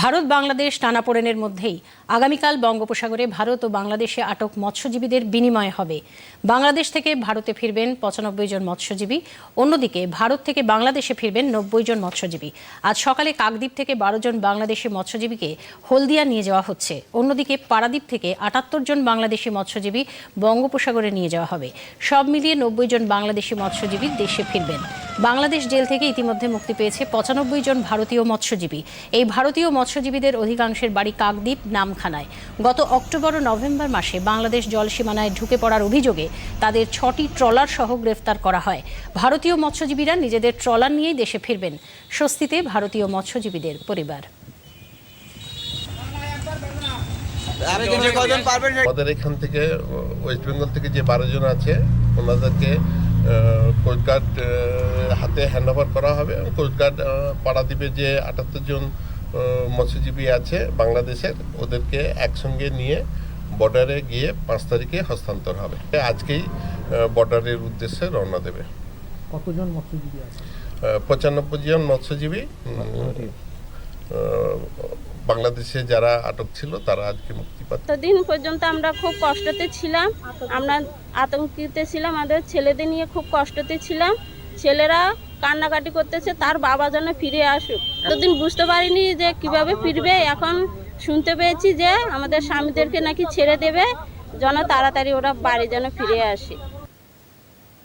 ভারত বাংলাদেশ টানাপোড়েনের মধ্যেই আগামীকাল বঙ্গোপসাগরে ভারত ও বাংলাদেশে আটক মৎস্যজীবীদের বিনিময় হবে। বাংলাদেশ থেকে ভারতে ফিরবেন পঁচানব্বই জন মৎস্যজীবী, অন্যদিকে ভারত থেকে বাংলাদেশে ফিরবেন নব্বই জন মৎস্যজীবী। আজ সকালে কাকদ্বীপ থেকে বারো জন বাংলাদেশি মৎস্যজীবীকে হলদিয়া নিয়ে যাওয়া হচ্ছে। অন্যদিকে পারাদ্বীপ থেকে আটাত্তর জন বাংলাদেশি মৎস্যজীবী বঙ্গোপসাগরে নিয়ে যাওয়া হবে। সব মিলিয়ে নব্বই জন বাংলাদেশি মৎস্যজীবী দেশে ফিরবেন। বাংলাদেশ জেল থেকে ইতিমধ্যে মুক্তি পেয়েছে পঁচানব্বই জন ভারতীয় মৎস্যজীবী। এই ভারতীয় মৎস্যজীবীদের অধিকাংশের বাড়ি কাকদ্বীপ, নামখানায়। গত অক্টোবর ও নভেম্বর মাসে বাংলাদেশ জলসীমানায় ঢুকে পড়ার অভিযোগে তাদের ছটি ট্রলার সহ গ্রেফতার করা হয়। ভারতীয় মৎস্যজীবীরা নিজেদের ট্রলার নিয়েই দেশে ফিরবেন। স্বস্তিতে ভারতীয় মৎস্যজীবীদের পরিবার। আমাদের এখান থেকে ওয়েস্ট বেঙ্গল থেকে যে বারো জন আছে, ওনাদেরকে কোস্টগার্ড হাতে হ্যান্ড করা হবে। কোস্টগার্ড পাড়াদ্বীপে যে আটাত্তর জন মৎস্যজীবী আছে বাংলাদেশের ওদেরকে একসঙ্গে নিয়ে বর্ডারে গিয়ে পাঁচ তারিখে হস্তান্তর হবে। আজকেই বর্ডারের উদ্দেশ্যে রওনা দেবে। কতজন মৎস্যজীবী আছে? পঁচানব্বই জন মৎস্যজীবী। বাংলাদেশে যারা আটক ছিল তারা আজকে মুক্তি পাচ্ছে। দিন পর্যন্ত আমরা খুব কষ্টতে ছিলাম। আমরা আতঙ্কিত ছিলাম আমাদের ছেলেদের নিয়ে খুব কষ্টতে ছিলাম। ছেলেরা কান্নাকাটি করতেছে, তার বাবা যেন ফিরে আসুক। এতদিন বুঝতে পারিনি যে কীভাবে ফিরবে, এখন শুনতে পেয়েছি যে আমাদের স্বামীদেরকে নাকি ছেড়ে দেবে, যেন তাড়াতাড়ি ওরা বাড়ি যেন ফিরে আসে।